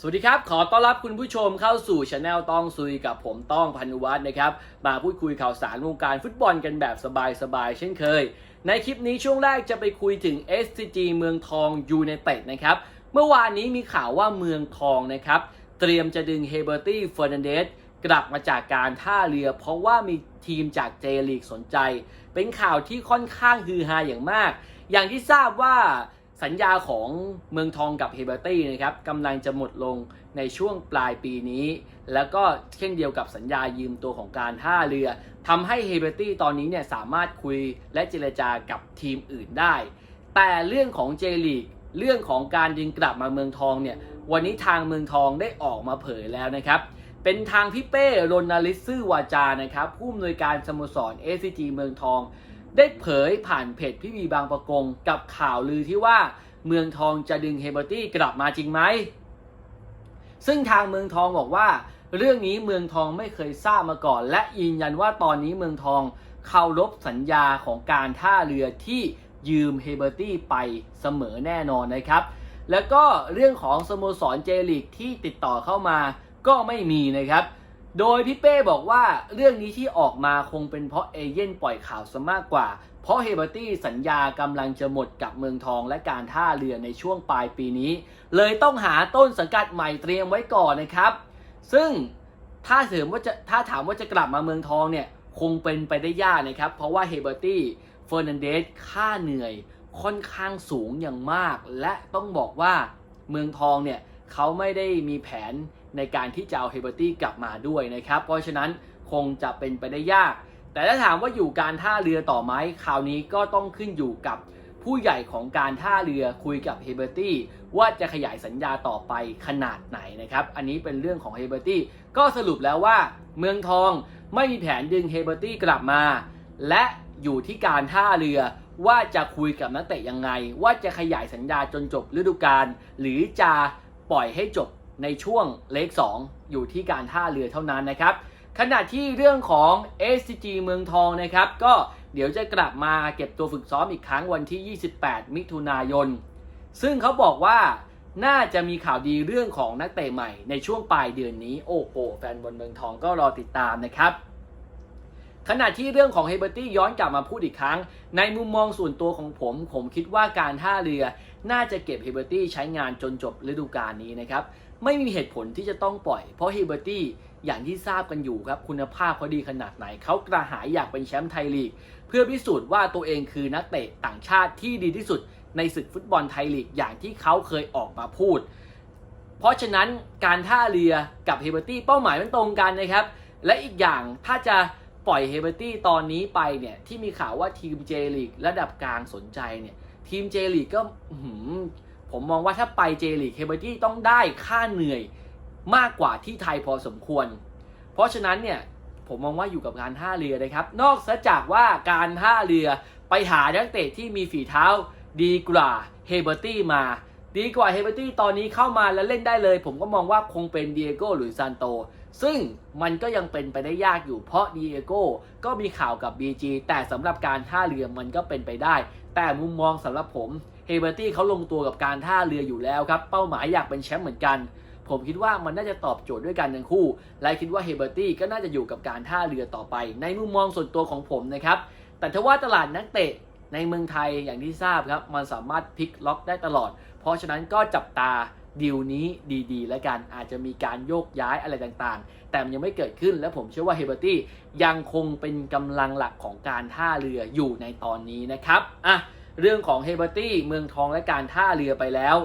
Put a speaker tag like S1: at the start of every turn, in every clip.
S1: สวัสดีครับ ขอต้อนรับคุณผู้ชมเข้าสู่ช anel ต้องซุยกับผมต้องพันวัฒน์นะครับ มาพูดคุยข่าวสารวงการฟุตบอลกันแบบสบายๆ เช่นเคย ในคลิปนี้ช่วงแรกจะไปคุยถึง SCG เมืองทองยูไนเต็ดนะครับ เมื่อวานนี้มีข่าวว่าเมืองทองนะครับ เตรียมจะดึงเฮเบอร์ตี้เฟอร์นันเดสกลับมาจากการท่าเรือ เพราะว่ามีทีมจากเจลีกสนใจ เป็นข่าวที่ค่อนข้างฮือฮาอย่างมาก อย่างที่ทราบว่า สัญญาของเมืองทองกับเฮเบอร์ตี้นะครับกำลังจะหมดลงในช่วงปลายปีนี้ แล้วก็เช่นเดียวกับสัญญายืมตัวของการท่าเรือทำให้เฮเบอร์ตี้ตอนนี้เนี่ยสามารถคุยและเจรจากับทีมอื่นได้ แต่เรื่องของเจลีกเรื่องของการดึงกลับมาเมืองทองเนี่ยวันนี้ทางเมืองทองได้ออกมาเผยแล้วนะครับ เป็นทางพี่เป้โรนาลิสซื่อวาจานะครับผู้อำนวยการสโมสร SCG เมืองทอง ได้เผยผ่านเพจพี่วีบางประกงกับข่าวลือที่ว่าเมืองทองจะดึงเฮเบอร์ตี้กลับมาจริงไหม ซึ่งทางเมืองทองบอกว่า เรื่องนี้เมืองทองไม่เคยทราบมาก่อน และยืนยันว่าตอนนี้เมืองทองเคารพสัญญาของการท่าเรือที่ยืมเฮเบอร์ตี้ไปเสมอแน่นอนนะครับ แล้วก็เรื่องของสโมสรเจลิกที่ติดต่อเข้ามาก็ไม่มีนะครับ โดยพี่เป้บอกว่าเรื่องนี้ที่ออกมาคงเป็นเพราะเอเย่นปล่อยข่าวซะมากกว่า เพราะเฮเบอร์ตี้สัญญากำลังจะหมดกับเมืองทองและการท่าเรือในช่วงปลายปีนี้ เลยต้องหาต้นสังกัดใหม่เตรียมไว้ก่อนนะครับ ซึ่งถ้าถามว่าจะถ้าถามว่าจะกลับมาเมืองทองเนี่ยคงเป็นไปได้ยากนะครับ เพราะว่าเฮเบอร์ตี้เฟอร์นันเดสค่าเหนื่อยค่อนข้างสูงอย่างมาก และต้องบอกว่าเมืองทองเนี่ยเขาไม่ได้มีแผน ในการที่จะเอาเฮเบอร์ตี้กลับมาด้วยนะครับ เพราะฉะนั้นคงจะเป็นไปได้ยาก แต่ถ้าถามว่าอยู่การท่าเรือต่อไหมคราวนี้ก็ต้องขึ้นอยู่กับผู้ใหญ่ของการท่าเรือคุยกับเฮเบอร์ตี้ว่าจะขยายสัญญาต่อไปขนาดไหนนะครับ อันนี้เป็นเรื่องของเฮเบอร์ตี้ก็สรุปแล้วว่าเมืองทองไม่มีแผนดึงเฮเบอร์ตี้กลับมา และอยู่ที่การท่าเรือว่าจะคุยกับนักเตะยังไง ว่าจะขยายสัญญาจนจบฤดูกาลหรือจะปล่อยให้จบ ในช่วงเลข2อยู่ที่การท่าเรือเท่านั้นนะครับ ขณะที่เรื่องของ SCG เมืองทองนะครับ ก็เดี๋ยวจะกลับมาเก็บตัวฝึกซ้อมอีกครั้งวันที่ 28 มิถุนายน ซึ่งเขาบอกว่าน่าจะมีข่าวดีเรื่องของนักเตะใหม่ในช่วงปลายเดือนนี้ โอ้โหแฟนบอลเมืองทองก็รอติดตามนะครับ ขณะที่เรื่องของเฮเบอร์ตี้ย้อนกลับมาพูดอีกครั้ง ในมุมมองส่วนตัวของผม ผมคิดว่าการท่าเรือน่าจะเก็บเฮเบอร์ตี้ใช้งานจนจบฤดูกาลนี้นะครับ ไม่มีเหตุผลที่จะต้องปล่อย เพราะเฮเบอร์ตี้อย่างที่ทราบกันอยู่ครับ คุณภาพเขาดีขนาดไหน เขากระหายอยากเป็นแชมป์ไทยลีก เพื่อพิสูจน์ว่าตัวเองคือนักเตะต่างชาติที่ดีที่สุด ในศึกฟุตบอลไทยลีกอย่างที่เขาเคยออกมาพูด เพราะฉะนั้นการท่าเรือกับเฮเบอร์ตี้เป้าหมายมันตรงกันนะครับ และอีกอย่างถ้าจะ ปล่อยเฮเบอร์ตี้ตอนนี้ไปเนี่ยที่มีข่าวว่าทีมเจลีกระดับกลางสนใจเนี่ยทีมเจลีกก็หือผมมองว่าถ้าไปเจลีกเฮเบอร์ตี้ต้องได้ค่าเหนื่อยมากกว่าที่ไทยพอสมควร เพราะฉะนั้นเนี่ยผมมองว่าอยู่กับการท่าเรือนะครับ นอกจากว่าการท่าเรือไปหานักเตะที่มีฝีเท้าดีกว่าเฮเบอร์ตี้มา ดีกว่าเฮเบอร์ตี้ตอนนี้เข้ามาแล้วเล่นได้เลย ผมก็มองว่าคงเป็นเดียโก้หรือซานโต ซึ่งมันก็ยังเป็นไปได้ยากอยู่เพราะดียโก้ก็มีข่าวกับ BG แต่สำหรับการท่าเรือมันก็เป็นไปได้ แต่มุมมองสำหรับผมเฮเบอร์ตี้เขาลงตัวกับการท่าเรืออยู่แล้วครับ เป้าหมายอยากเป็นแชมป์เหมือนกัน ผมคิดว่ามันน่าจะตอบโจทย์ด้วยกันทั้งคู่ และคิดว่าเฮเบอร์ตี้ก็น่าจะอยู่กับการท่าเรือต่อไป ในมุมมองส่วนตัวของผมนะครับ แต่ถ้าว่าตลาดนักเตะในเมืองไทยอย่างที่ทราบครับ มันสามารถพลิกล็อกได้ตลอด เพราะฉะนั้นก็จับตา ดีลนี้ดีๆ แล้วกันอาจจะมีการโยกย้ายอะไรต่างๆ แต่มันยังไม่เกิดขึ้นและผมเชื่อว่าเฮเบอร์ตี้ยังคงเป็นกำลังหลักของการท่าเรืออยู่ในตอนนี้นะครับอะเรื่องของเฮเบอร์ตี้เมืองทองและการท่าเรือไปแล้ว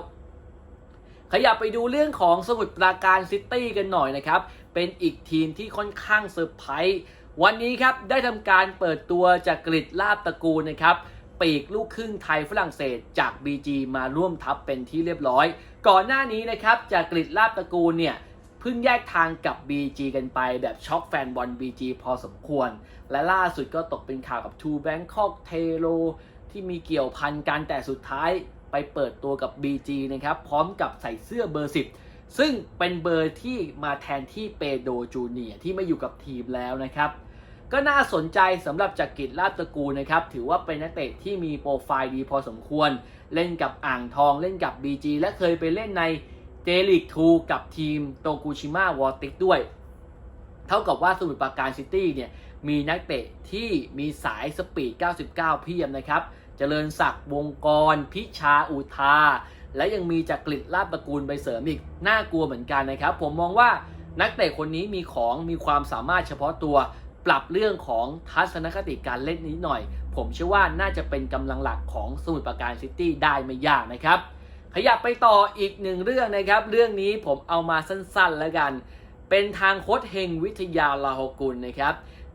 S1: ขยับไปดูเรื่องของสมุทรปราการซิตี้กันหน่อยนะครับ เป็นอีกทีมที่ค่อนข้างเซอร์ไพรส์วันนี้ครับได้ทำการเปิดตัวจากกริดลาบตระกูลนะครับ ปีกลูกครึ่งไทยฝรั่งเศสจาก BG มาร่วมทัพเป็นที่เรียบร้อย ก่อนหน้านี้นะครับจากกริดลาบตระกูลเนี่ยเพิ่งแยกทางกับ BG กันไปแบบช็อกแฟนบอล BG พอสมควร และล่าสุดก็ตกเป็นข่าวกับ Two Bangkok t e l o ที่มีเกี่ยวพันกันแต่สุดท้ายไปเปิดตัวกับ BG นะครับ พร้อมกับใส่เสื้อเบอร์ 10 ซึ่งเป็นเบอร์ที่มาแทนที่เปโดจูเนียที่ไม่อยู่กับทีมแล้วนะครับ ก็น่าสนใจสำหรับจักริดลาบตระกูลนะครับ ถือว่าเป็นนักเตะที่มีโปรไฟล์ดีพอสมควร เล่นกับอ่างทองเล่นกับ BG และเคยไปเล่นในเจลิกทูกับทีมโตกูชิมาวอติกด้วย เท่ากับว่าสมุทรปราการซิตี้เนี่ยมีนักเตะที่มีสายสปีด 99 เพียบนะครับเจริญศักดิ์วงกร พิชาอุทา และยังมีจากกลิตลาบตระกูลไปเสริมอีก น่ากลัวเหมือนกันนะครับ ผมมองว่านักเตะคนนี้มีของมีความสามารถเฉพาะตัว ปรับเรื่องของทัศนคติการเล่นนิดหน่อย ผมเชื่อว่าน่าจะเป็นกำลังหลักของสมุทรปราการซิตี้ได้ไม่ยากนะครับ ขยับไปต่ออีกหนึ่งเรื่องนะครับ เรื่องนี้ผมเอามาสั้นๆแล้วกัน เป็นทางโค้ชเฮงวิทยาลาหกุลนะครับ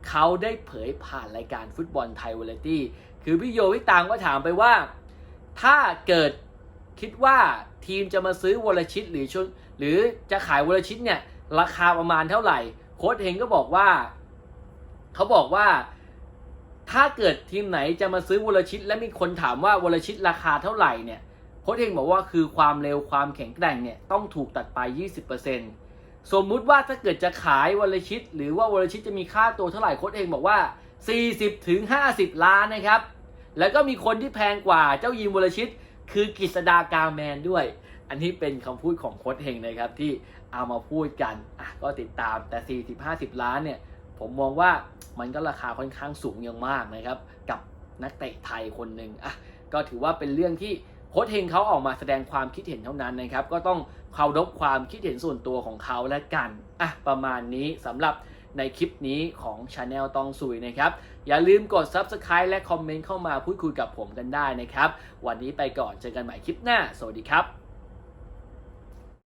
S1: เขาได้เผยผ่านรายการฟุตบอลไทยวาไรตี้คือพี่โยวิตางก็ถามไปว่า ถ้าเกิดคิดว่าทีมจะมาซื้อวรชิตหรือชนหรือจะขายวรชิตเนี่ยราคาประมาณเท่าไหร่ โค้ชเฮงก็บอกว่า เขาบอกว่า ถ้าเกิดทีมไหนจะมาซื้อวรชิต และมีคนถามว่าวรชิตราคาเท่าไหร่เนี่ยโค้ชเฮงบอกว่าคือความเร็วความแข็งแกร่งเนี่ยต้องถูกตัดไป 20%สมมุติว่าถ้าเกิดจะขายวรชิต หรือว่าวรชิตจะมีค่าตัวเท่าไหร่โค้ชเฮงบอกว่า 40ถึง50 ล้านนะครับ แล้วก็มีคนที่แพงกว่าเจ้ายิมวรชิต คือกฤษดากาแมนด้วย อันนี้เป็นคำพูดของโค้ชเฮงนะครับที่เอามาพูดกันอะก็ติดตามแต่ 40-50 ล้านเนี่ย ผมมองว่ามันก็ราคาค่อนข้างสูงอย่างมากนะครับ กับนักเตะไทยคนหนึ่งอะก็ถือว่าเป็นเรื่องที่โค้ชเฮงเขาออกมาแสดงความคิดเห็นเท่านั้นนะครับ ก็ต้องเคารพความคิดเห็นส่วนตัวของเขาและกันอะประมาณนี้สำหรับในคลิปนี้ของ Channel ตองสุยนะครับ อย่าลืมกด Subscribe และคอมเมนต์เข้ามาพูดคุยกับผมกันได้นะครับ วันนี้ไปก่อนเจอกันใหม่คลิปหน้า สวัสดีครับ